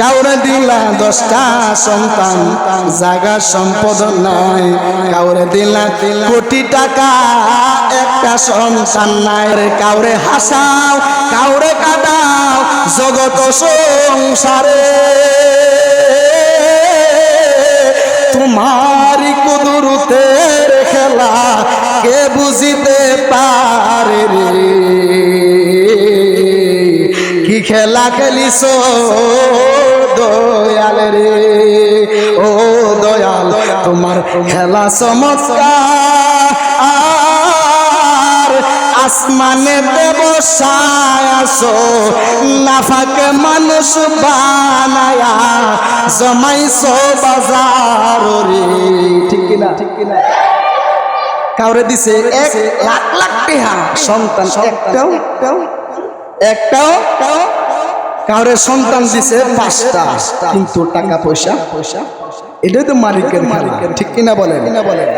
কাউরে দিলা দশটা সন্তান, জাগা সম্পদ নাই কাউরে দিলা কোটি টাকা, একটা সন্তান নাই কাউরে হাসাও, কাউরে কাটাও জগত সংসারে। তোমারি কুদুরুতের খেলা, কে বুঝিতে পারে রে? কি খেলা খেলিস দয়াল রে। ও দয়াল, তোমার খেলা চমৎকার। আসমানে ব্যবসায় আসো, নাফাকে মানুষ বানায়া জমাইছো বাজার রে। ঠিক কিনা? ঠিক কিনা? কাউরে দিছে এক লাখ লাখ সন্তান একটাও? একটাও? কাউরে সন্তান দিছে পাঁচটা কিন্তু টাকা পয়সা পয়সা এটাই তো মালিকের মালিকের ঠিক কিনা বলেন? কিনা বলেন?